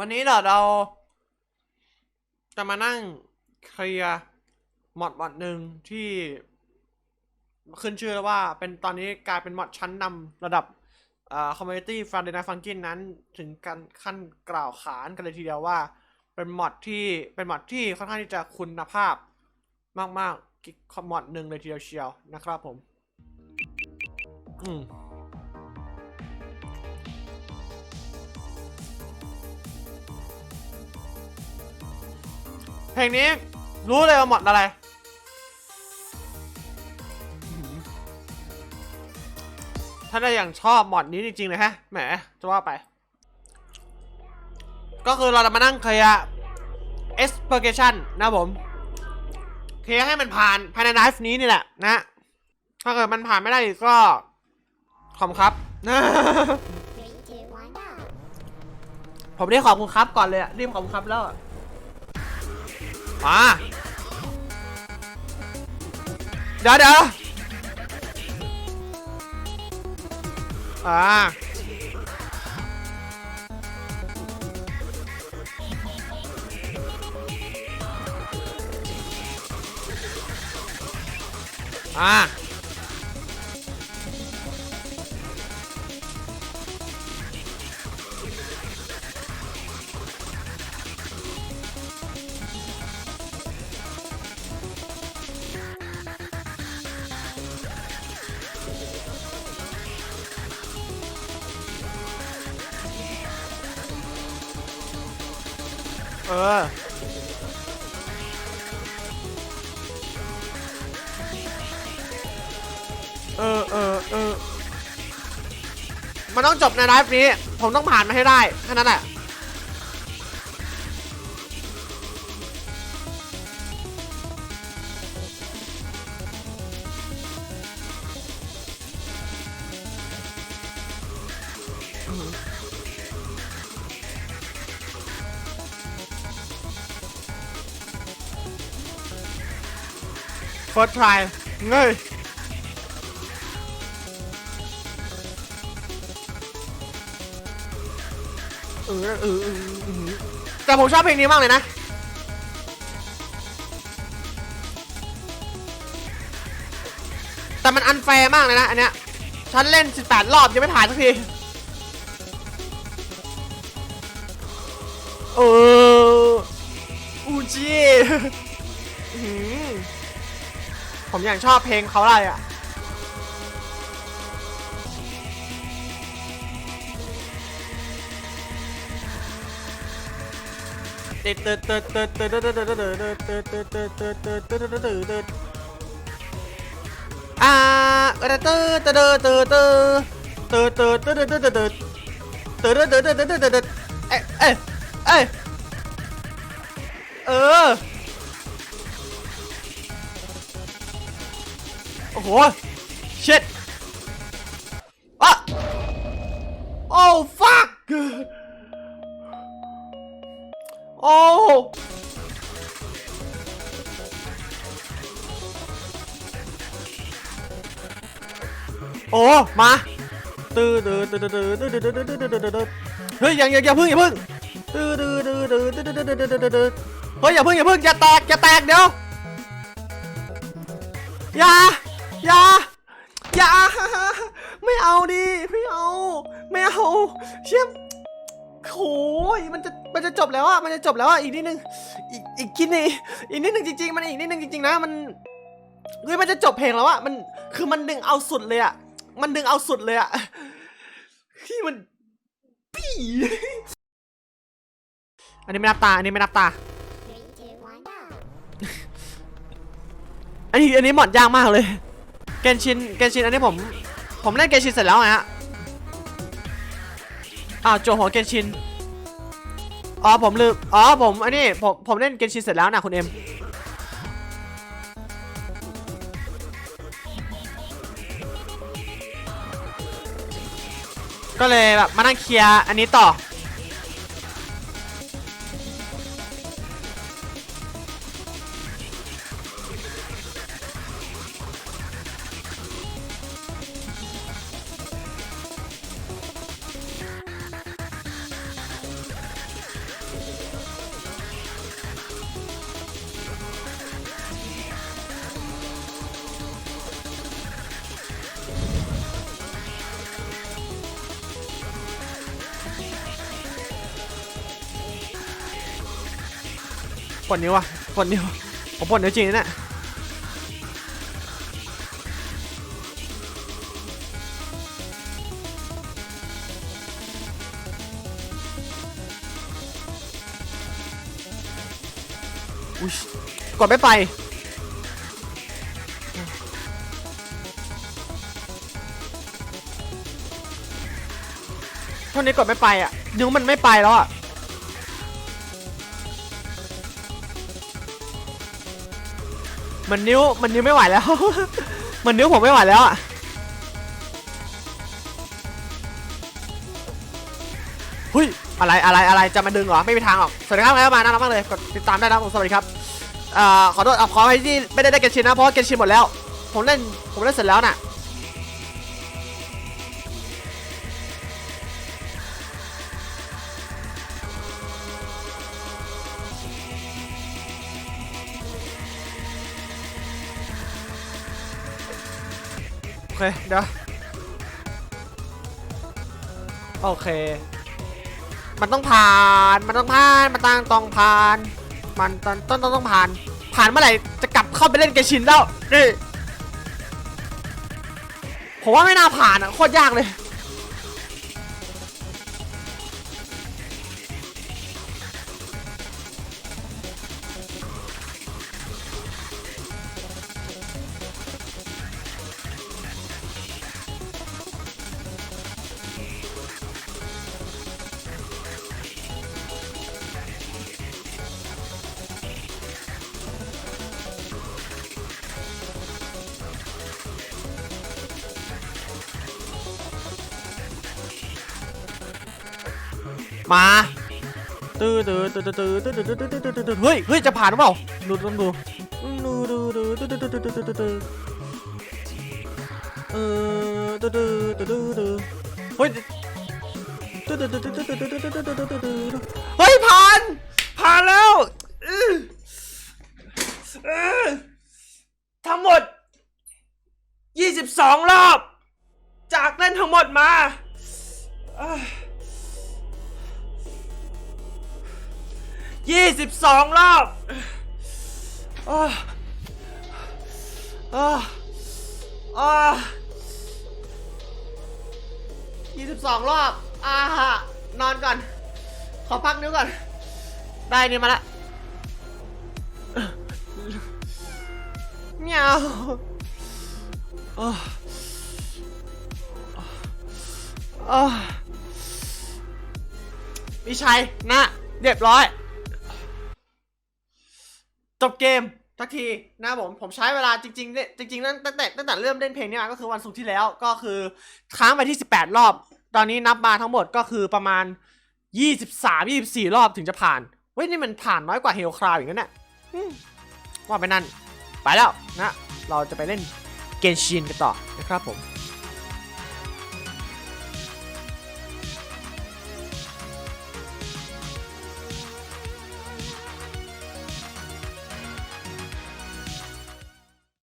วันนี้เดี๋ยวเรา จะมานั่งเคลียร์มอดมอดหนึ่งที่ขึ้นชื่อแล้วว่าเป็นตอนนี้กลายเป็นมอดชั้นนำระดับคอมมูนิตี้ฟันเดนฟังกินนั้น ถึงการขั้นกล่าวขานกันเลยทีเดียวว่า เป็นมอดที่เป็นมอดที่ค่อนข้างที่จะคุณภาพมากๆกิ๊กมอดหนึ่งเลยทีเดียวเชียวนะครับผม อืม เพลงนี้รู้เลยว่าหมดอะไร ถ้าได้อย่างชอบหมอดนี้จริงๆเลยฮะ แหม จะว่าไป ก็คือเราจะมานั่งเคลียร์ expurgation นะผม เคลียร์ให้มันผ่านภายในไลฟ์นี้นี่แหละนะ ถ้าเกิดมันผ่านไม่ได้ก็ขอบคุณครับ ผมได้ขอบคุณครับก่อนเลยอะรีบขอบคุณครับแล้ว อะมาเดี๋ยวเดี๋ยวอ่าอ่า เออ เออเออเออมันต้องจบในไลฟ์นี้ ผมต้องผ่านมาให้ได้แค่นั้นแหละ first try เงยเออเออเออเออแต่ผมชอบเพลงนี้มากเลยนะแต่มันอันแฟร์มากเลยนะอันเนี้ยฉันเล่น 18 รอบยังไม่ผ่านสักที เอออูจี อื้อหือผมยังชอบเพลงเขาเลยอะตึ๊ดตึ๊ดตึ๊ดตึ๊ดตึ๊ดตึ๊ดตึ๊ดตึ๊ดตึ๊ดตึ๊ดตึ๊ดตึ๊ดตึ๊ดตึ๊ดตึ๊ดตึ๊ดตึ๊ดตึ๊ดตึ๊ดอ่าตึ๊ดตึ๊ดตึ๊ดตึ๊ดตึ๊ดตึ๊ดตึ๊ดตึ๊ดตึ๊ดตึ๊ดตึ๊ดตึ๊ดตึ๊ดตึ๊ดตึ๊ดตึ๊ดตึ๊ดตึ๊ดเอ้ยเอ้ยเอ้ยเออโอ้โห shit อะ oh fuck โอ้โอ้มาตื้อตื้อตื้อตื้อตื้อตื้อตื้อตื้อตื้อตื้อตื้อเฮ้ยยังยังอย่าพึ่งอย่าพึ่งตื้อตื้อตื้อตื้อตื้อตื้อตื้อตื้อตื้อตื้อเฮ้ยอย่าพึ่งอย่าพึ่งอย่าแตกอย่าแตกเดี๋ยวอย่า อย่าอย่าไม่เอาดิไม่เอา ไม่เอา เชี่ยโอ้ยมันจะมันจะจบแล้วอะมันจะจบแล้วอะอีกนิดนึงอีกอีกคิดนี่อีกนิดนึงจริงๆ มันอีกนิดนึงจริงๆนะมันเฮ้ยมันจะจบเพลงแล้วอะมันคือมันดึงเอาสุดเลยอะมันดึงเอาสุดเลยอะที่มันปี้อันนี้ไม่นับตาอันนี้ไม่นับตา Three, two, one, go. อันนี้อันนี้หมดยากมากเลย เกนชินเกนชินอันนี้ผม ผมเล่นเกนชินเสร็จแล้วไงฮะอ้าวโจหัวเกนชินอ๋อผมลืมอ๋อผมอันนี้ผมผมเล่นเกนชินเสร็จแล้วนะคุณเอ็มก็เลยแบบมานั่งเคลียร์อันนี้ต่อ ปวดนิ้วอะปวดนิ้วผมปวดนิ้วจริงนะเนี่ยอุ้ยกดไม่ไปเท่านี้กดไม่ไปอะนิ้วมันไม่ไปแล้วอะ มันนิ้วมันนิ้วไม่ไหวแล้ว มันนิ้วผมไม่ไหวแล้วอะเฮ้ยอะไรอะไรอะไรจะมาดึงเหรอไม่มีทางหรอกสวัสดีครับใครเข้ามาน่ารักมากเลยกดติดตามได้นะผมสวัสดีครับอ่าขอโทษอะขอให้ที่ไม่ได้ได้เกนชินนะเพราะว่าเกนชินหมดแล้ว ผมเล่นผมเล่นเสร็จแล้วน่ะ เค เดี๋ยว โอเค มันต้องผ่าน มันต้องผ่าน มันต้องต้องผ่าน มันต้องต้องต้องผ่าน ผ่านเมื่อไหร่จะกลับเข้าไปเล่นเกชินแล้ว นี่ ผมว่าไม่น่าผ่านอะ โคตรยากเลย มาตื้อตื้อตื้อตื้อตื้อตื้อตื้อตื้อตื้อตื้อเฮ้ยเฮ้ยจะผ่านหรือเปล่าดูต้องดูดูดูดูตื้อตื้อตื้อตื้อตื้อตื้อตื้อเออตื้อตื้อตื้อตื้อตื้อเฮ้ยตื้อตื้อตื้อตื้อตื้อตื้อตื้อตื้อตื้อตื้อตื้อเฮ้ยผ่านผ่านแล้วอื้ออื้อทั้งหมด 22 รอบ จากเล่นทั้งหมดมา อ่ายี่สิบสองรอบโอ้โอ้โอ้ยี่สิบสองรอบ อ่าฮะ นอนก่อน ขอพักนิ้วก่อน ได้นี่มาละเมียวโอ้โอ้มีชัยนะเรียบร้อย จบเกมทักทีนะผมผมใช้เวลาจริงๆเนี่ยจริงๆตั้งตั้งแต่ตั้งแต่เริ่มเล่นเพลงนี้มาก็คือวันศุกร์ที่แล้วก็คือค้างไปที่ 18 รอบ ตอนนี้นับมาทั้งหมดก็คือประมาณ 23 24 รอบถึงจะผ่านเว้ยนี่มันผ่านน้อยกว่าเฮลคราวอย่างนั้นน่ะอืมว่าไปนั่น ไปแล้วนะ เราจะไปเล่นเกนชินกันต่อนะครับผม